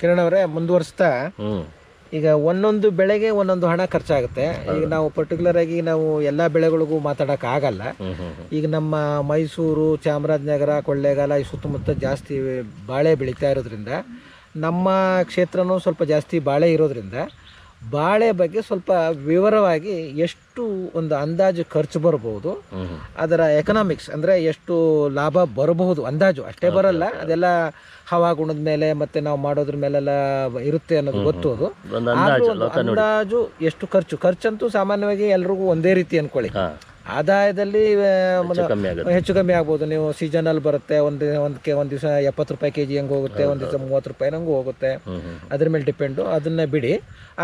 ಕಿರಣ್ ಅವರೇ ಮುಂದುವರಿಸ್ತಾ ಈಗ ಒಂದೊಂದು ಬೆಳೆಗೆ ಒಂದೊಂದು ಹಣ ಖರ್ಚಾಗುತ್ತೆ. ಈಗ ನಾವು ಪರ್ಟಿಕ್ಯುಲರ್ ಆಗಿ ನಾವು ಎಲ್ಲ ಬೆಳೆಗಳಿಗೂ ಮಾತಾಡಕ್ ಆಗಲ್ಲ. ಈಗ ನಮ್ಮ ಮೈಸೂರು ಚಾಮರಾಜನಗರ ಕೊಳ್ಳೇಗಾಲ ಈ ಸುತ್ತಮುತ್ತ ಜಾಸ್ತಿ ಬಾಳೆ ಬೆಳೀತಾ ಇರೋದ್ರಿಂದ ನಮ್ಮ ಕ್ಷೇತ್ರನೂ ಸ್ವಲ್ಪ ಜಾಸ್ತಿ ಬಾಳೆ ಇರೋದ್ರಿಂದ ಬಾಳೆ ಬಗ್ಗೆ ಸ್ವಲ್ಪ ವಿವರವಾಗಿ ಎಷ್ಟು ಒಂದು ಅಂದಾಜು ಖರ್ಚು ಹ್ಞೂ ಅದರ ಎಕನಾಮಿಕ್ಸ್ ಅಂದರೆ ಎಷ್ಟು ಲಾಭ ಬರಬಹುದು ಅಂದಾಜು. ಅಷ್ಟೇ ಬರಲ್ಲ ಅದೆಲ್ಲ ಹವಾಗುಣದ ಮೇಲೆ ಮತ್ತೆ ನಾವು ಮಾಡೋದ್ರ ಮೇಲೆಲ್ಲ ಇರುತ್ತೆ ಅನ್ನೋದು ಗೊತ್ತು ಅದು ಅಂದಾಜು ಒಂದು ಅಂದಾಜು ಎಷ್ಟು ಖರ್ಚು? ಖರ್ಚಂತೂ ಸಾಮಾನ್ಯವಾಗಿ ಎಲ್ರಿಗೂ ಒಂದೇ ರೀತಿ ಅನ್ಕೊಳ್ಳಿ. ಆದಾಯದಲ್ಲಿ ಹೆಚ್ಚು ಕಮ್ಮಿ ಆಗ್ಬೋದು. ನೀವು ಸೀಸನಲ್ ಬರುತ್ತೆ ಒಂದು ಒಂದಕ್ಕೆ ಒಂದು ದಿವಸ ಎಪ್ಪತ್ತು ರೂಪಾಯಿ ಕೆಜಿ ಜಿ ಹಂಗೆ ಹೋಗುತ್ತೆ ಒಂದು ದಿವಸ ಮೂವತ್ತು ರೂಪಾಯಿ ಹಂಗೆ ಹೋಗುತ್ತೆ. ಅದ್ರ ಮೇಲೆ ಡಿಪೆಂಡು ಅದನ್ನ ಬಿಡಿ.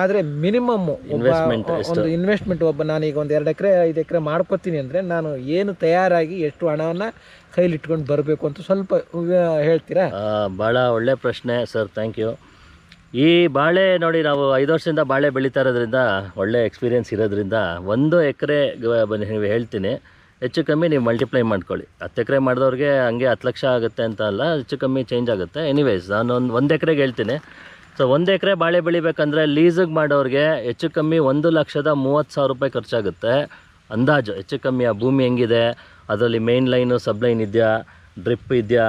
ಆದರೆ ಮಿನಿಮಮ್ ಒಂದು ಇನ್ವೆಸ್ಟ್ಮೆಂಟ್ ಒಬ್ಬ ನಾನೀಗ ಒಂದು ಎರಡು ಎಕರೆ ಐದು ಎಕರೆ ಮಾಡ್ಕೊತೀನಿ ಅಂದರೆ ನಾನು ಏನು ತಯಾರಾಗಿ ಎಷ್ಟು ಹಣವನ್ನು ಕೈಲಿಟ್ಕೊಂಡು ಬರಬೇಕು ಅಂತ ಸ್ವಲ್ಪ ಹೇಳ್ತೀರಾ? ಭಾಳ ಒಳ್ಳೆ ಪ್ರಶ್ನೆ ಸರ್ ಥ್ಯಾಂಕ್ ಯು ಈ ಬಾಳೆ ನೋಡಿ ನಾವು ಐದು ವರ್ಷದಿಂದ ಬಾಳೆ ಬೆಳೀತಾ ಇರೋದ್ರಿಂದ, ಒಳ್ಳೆ ಎಕ್ಸ್ಪೀರಿಯೆನ್ಸ್ ಇರೋದ್ರಿಂದ ಒಂದು ಎಕರೆ ನೀವು ಹೇಳ್ತೀನಿ. ಹೆಚ್ಚು ಕಮ್ಮಿ ನೀವು ಮಲ್ಟಿಪ್ಲೈ ಮಾಡ್ಕೊಳ್ಳಿ. ಹತ್ತು ಎಕರೆ ಮಾಡಿದವ್ರಿಗೆ ಹಂಗೆ ಹತ್ತು ಲಕ್ಷ ಆಗುತ್ತೆ ಅಂತ ಅಲ್ಲ, ಹೆಚ್ಚು ಕಮ್ಮಿ ಚೇಂಜ್ ಆಗುತ್ತೆ. ಎನಿವೇಸ್ ನಾನು ಒಂದು ಒಂದು ಎಕರೆಗೆ ಹೇಳ್ತೀನಿ. ಸೊ ಒಂದು ಎಕರೆ ಬಾಳೆ ಬೆಳಿಬೇಕಂದ್ರೆ ಲೀಸಿಗೆ ಮಾಡೋರಿಗೆ ಹೆಚ್ಚು ಕಮ್ಮಿ ಒಂದು ಲಕ್ಷದ ಮೂವತ್ತು ಸಾವಿರ ರೂಪಾಯಿ ಖರ್ಚಾಗುತ್ತೆ. ಅಂದಾಜು, ಹೆಚ್ಚು ಕಮ್ಮಿ ಆ ಭೂಮಿ ಹೆಂಗಿದೆ, ಅದರಲ್ಲಿ ಮೇನ್ ಲೈನು ಸಬ್ ಲೈನ್ ಇದೆಯಾ ಡ್ರಿಪ್ ಇದೆಯಾ,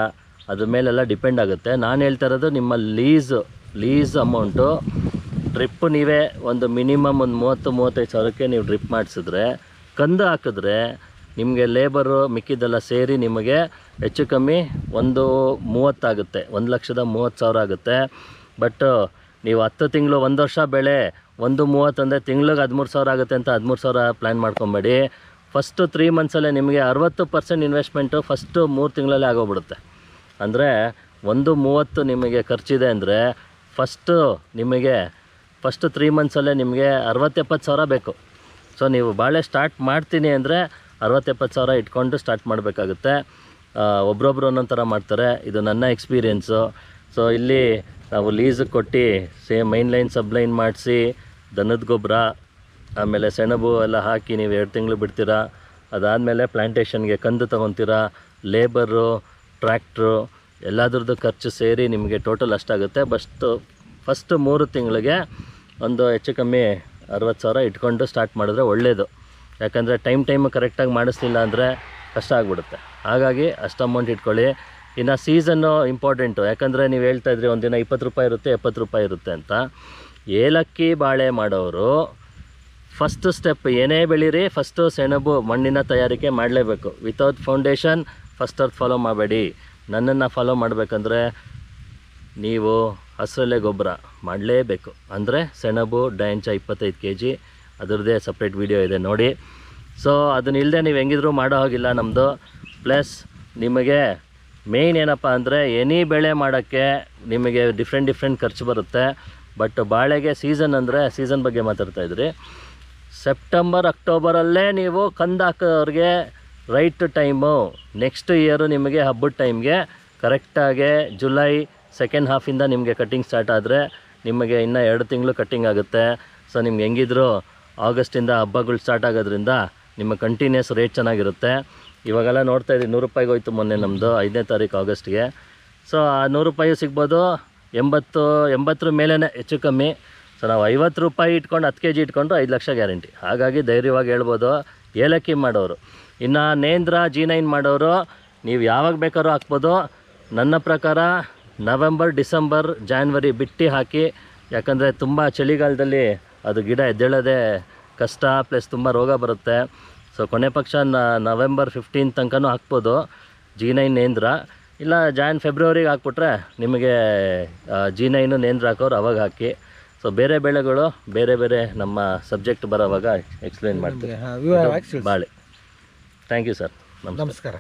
ಅದ್ರ ಮೇಲೆಲ್ಲ ಡಿಪೆಂಡ್ ಆಗುತ್ತೆ. ನಾನು ಹೇಳ್ತಾ ಇರೋದು ನಿಮ್ಮ ಲೀಸ್ ಲೀಸ್ ಅಮೌಂಟು ಡ್ರಿಪ್ ನೀವೇ ಒಂದು ಮಿನಿಮಮ್ ಒಂದು ಮೂವತ್ತು, ಮೂವತ್ತೈದು ಸಾವಿರಕ್ಕೆ ನೀವು ಡ್ರಿಪ್ ಮಾಡಿಸಿದ್ರೆ, ಕಂದು ಹಾಕಿದ್ರೆ ನಿಮಗೆ ಲೇಬರು ಮಿಕ್ಕಿದ್ದೆಲ್ಲ ಸೇರಿ ನಿಮಗೆ ಹೆಚ್ಚು ಕಮ್ಮಿ ಒಂದು ಮೂವತ್ತಾಗುತ್ತೆ ಒಂದು ಲಕ್ಷದ ಮೂವತ್ತು ಸಾವಿರ ಆಗುತ್ತೆ. ಬಟ್ ನೀವು ಹತ್ತು ತಿಂಗಳು ಒಂದು ವರ್ಷ ಬೆಳೆ, ಒಂದು ಮೂವತ್ತಂದರೆ ತಿಂಗ್ಳಿಗೆ ಹದಿಮೂರು ಸಾವಿರ ಆಗುತ್ತೆ ಅಂತ ಹದಿಮೂರು ಸಾವಿರ ಪ್ಲ್ಯಾನ್ ಮಾಡ್ಕೊಬೇಡಿ. ಫಸ್ಟು ತ್ರೀ ಮಂತ್ಸಲ್ಲೇ ನಿಮಗೆ ಅರವತ್ತು ಪರ್ಸೆಂಟ್ ಇನ್ವೆಸ್ಟ್ಮೆಂಟು ಫಸ್ಟು ಮೂರು ತಿಂಗಳಲ್ಲೇ ಆಗೋಗ್ಬಿಡುತ್ತೆ. ಅಂದರೆ ಒಂದು ಮೂವತ್ತು ನಿಮಗೆ ಖರ್ಚಿದೆ ಅಂದರೆ ಫಸ್ಟು ನಿಮಗೆ ಫಸ್ಟ್ ತ್ರೀ ಮಂತ್ಸಲ್ಲೇ ನಿಮಗೆ ಅರವತ್ತೆಪ್ಪತ್ತು ಸಾವಿರ ಬೇಕು. ಸೊ ನೀವು ಬಾಳೆ ಸ್ಟಾರ್ಟ್ ಮಾಡ್ತೀನಿ ಅಂದರೆ ಅರವತ್ತೆಪ್ಪತ್ತು ಸಾವಿರ ಇಟ್ಕೊಂಡು ಸ್ಟಾರ್ಟ್ ಮಾಡಬೇಕಾಗುತ್ತೆ. ಒಬ್ರೊಬ್ರು ಒಂದೊಂದು ಥರ ಮಾಡ್ತಾರೆ. ಇದು ನನ್ನ ಎಕ್ಸ್ಪೀರಿಯೆನ್ಸು ಸೊ ಇಲ್ಲಿ ನಾವು ಲೀಸಿಗೆ ಕೊಟ್ಟು same main line sub line ಮಾಡಿಸಿ, ದನದ ಗೊಬ್ಬರ ಆಮೇಲೆ ಸೆಣಬು ಎಲ್ಲ ಹಾಕಿ ನೀವು ಎರಡು ತಿಂಗಳು ಬಿಡ್ತೀರಾ. ಅದಾದಮೇಲೆ ಪ್ಲ್ಯಾಂಟೇಷನ್ಗೆ ಕಂದು ತೊಗೊತೀರಾ. ಲೇಬರು ಟ್ರ್ಯಾಕ್ಟ್ರು ಎಲ್ಲದ್ರದ್ದು ಖರ್ಚು ಸೇರಿ ನಿಮಗೆ ಟೋಟಲ್ ಅಷ್ಟಾಗುತ್ತೆ. ಬಸ್ಟು ಫಸ್ಟ್ ಮೂರು ತಿಂಗಳಿಗೆ ಒಂದು ಹೆಚ್ಚು ಕಮ್ಮಿ ಅರವತ್ತು ಸಾವಿರ ಇಟ್ಕೊಂಡು ಸ್ಟಾರ್ಟ್ ಮಾಡಿದ್ರೆ ಒಳ್ಳೆಯದು ಯಾಕಂದರೆ ಟೈಮ್ ಟೈಮ್ ಕರೆಕ್ಟಾಗಿ ಮಾಡಿಸ್ಲಿಲ್ಲ ಅಂದರೆ ಕಷ್ಟ ಆಗಿಬಿಡುತ್ತೆ. ಹಾಗಾಗಿ ಅಷ್ಟು ಅಮೌಂಟ್ ಇಟ್ಕೊಳ್ಳಿ. ಇನ್ನು ಸೀಸನ್ನು ಇಂಪಾರ್ಟೆಂಟು ಯಾಕಂದರೆ ನೀವು ಹೇಳ್ತಾ ಇದ್ರಿ ಒಂದಿನ ಇಪ್ಪತ್ತು ರೂಪಾಯಿ ಇರುತ್ತೆ, ಎಪ್ಪತ್ತು ರೂಪಾಯಿ ಇರುತ್ತೆ ಅಂತ. ಏಲಕ್ಕಿ ಬಾಳೆ ಮಾಡೋರು ಫಸ್ಟ್ ಸ್ಟೆಪ್ ಏನೇ ಬೆಳೀರಿ ಫಸ್ಟು ಸೆಣಬು ಮಣ್ಣಿನ ತಯಾರಿಕೆ ಮಾಡಲೇಬೇಕು. Without foundation first earth follow ಮಾಡಬೇಡಿ. ನನ್ನನ್ನು ಫಾಲೋ ಮಾಡಬೇಕಂದ್ರೆ ನೀವು ಹಸಿರಲೆ ಗೊಬ್ಬರ ಮಾಡಲೇಬೇಕು. ಅಂದರೆ ಸೆಣಬು ಡೈಂಚ ಇಪ್ಪತ್ತೈದು ಕೆ ಜಿ ಅದರದ್ದೇ ಸಪ್ರೇಟ್ ವಿಡಿಯೋ ಇದೆ ನೋಡಿ. ಸೊ ಅದನ್ನ ಇಲ್ಲದೆ ನೀವು ಹೆಂಗಿದ್ರೂ ಮಾಡೋ ಹಾಗಿಲ್ಲ ನಮ್ಮದು ಪ್ಲಸ್ ನಿಮಗೆ ಮೇಯ್ನ್ ಏನಪ್ಪ ಅಂದರೆ ಎನಿ ಬೆಳೆ ಮಾಡೋಕ್ಕೆ ನಿಮಗೆ ಡಿಫ್ರೆಂಟ್ ಡಿಫ್ರೆಂಟ್ ಖರ್ಚು ಬರುತ್ತೆ. ಬಟ್ ಬಾಳೆಗೆ ಸೀಸನ್ ಅಂದರೆ ಸೀಸನ್ ಬಗ್ಗೆ ಮಾತಾಡ್ತಾ ಇದ್ರಿ. ಸೆಪ್ಟೆಂಬರ್ ಅಕ್ಟೋಬರಲ್ಲೇ ನೀವು ಕಂದು ಹಾಕೋರಿಗೆ ರೈಟ್ ಟೈಮು ನೆಕ್ಸ್ಟ್ ಇಯರು ನಿಮಗೆ ಹಬ್ಬದ ಟೈಮ್ಗೆ ಕರೆಕ್ಟಾಗಿ ಜುಲೈ ಸೆಕೆಂಡ್ ಹಾಫಿಂದ ನಿಮಗೆ ಕಟ್ಟಿಂಗ್ ಸ್ಟಾರ್ಟ್ ಆದರೆ ನಿಮಗೆ ಇನ್ನೂ ಎರಡು ತಿಂಗಳು ಕಟ್ಟಿಂಗ್ ಆಗುತ್ತೆ. ಸೊ ನಿಮ್ಗೆ ಹೆಂಗಿದ್ರು ಆಗಸ್ಟಿಂದ ಹಬ್ಬಗಳು ಸ್ಟಾರ್ಟ್ ಆಗೋದ್ರಿಂದ ನಿಮ್ಮ ಕಂಟಿನ್ಯೂಸ್ ರೇಟ್ ಚೆನ್ನಾಗಿರುತ್ತೆ. ಇವಾಗೆಲ್ಲ ನೋಡ್ತಾ ಇದ್ದೀವಿ ನೂರು ರೂಪಾಯಿಗೆ ಹೋಯ್ತು ಮೊನ್ನೆ ನಮ್ಮದು ಐದನೇ ತಾರೀಕು ಆಗಸ್ಟ್ಗೆ. ಸೊ ಆ ನೂರು ರೂಪಾಯಿ ಸಿಗ್ಬೋದು, ಎಂಬತ್ತು, ಎಂಬತ್ತರ ಮೇಲೇ ಹೆಚ್ಚು ಕಮ್ಮಿ. ಸೊ ನಾವು ಐವತ್ತು ರೂಪಾಯಿ ಇಟ್ಕೊಂಡು ಹತ್ತು ಕೆ ಜಿ ಇಟ್ಕೊಂಡು ಐದು ಲಕ್ಷ ಗ್ಯಾರಂಟಿ. ಹಾಗಾಗಿ ಧೈರ್ಯವಾಗಿ ಹೇಳ್ಬೋದು, ಏಲಕ್ಕಿ ಮಾಡೋರು. ಇನ್ನು ನೇಂದ್ರ ಜಿ ನೈನ್ ಮಾಡೋರು ನೀವು ಯಾವಾಗ ಬೇಕಾದ್ರೂ ಹಾಕ್ಬೋದು. ನನ್ನ ಪ್ರಕಾರ ನವೆಂಬರ್ ಡಿಸೆಂಬರ್ ಜಾನ್ವರಿ ಬಿಟ್ಟು ಹಾಕಿ ಯಾಕಂದರೆ ತುಂಬ ಚಳಿಗಾಲದಲ್ಲಿ ಅದು ಗಿಡ ಎದ್ದೇಳೋದೇ ಕಷ್ಟ ಪ್ಲಸ್ ತುಂಬ ರೋಗ ಬರುತ್ತೆ. ಸೊ ಕೊನೆ ಪಕ್ಷ ನವೆಂಬರ್ ಫಿಫ್ಟೀನ್ ತನಕನೂ ಹಾಕ್ಬೋದು ಜಿ ನೈನ್ ನೇಂದ್ರ. ಇಲ್ಲ ಜಾನ್ ಫೆಬ್ರವರಿಗೆ ಹಾಕ್ಬಿಟ್ರೆ ನಿಮಗೆ ಜಿ ನೈನು ನೇಂದ್ರ ಹಾಕೋರು ಅವಾಗ ಹಾಕಿ. ಸೊ ಬೇರೆ ಬೆಳೆಗಳು ಬೇರೆ ಬೇರೆ ನಮ್ಮ ಸಬ್ಜೆಕ್ಟ್ ಬರೋವಾಗ ಎಕ್ಸ್ಪ್ಲೇನ್ ಮಾಡ್ತೀವಿ. ಬಾಳೆ. ಥ್ಯಾಂಕ್ ಯು ಸರ್ ನಮಸ್ಕಾರ.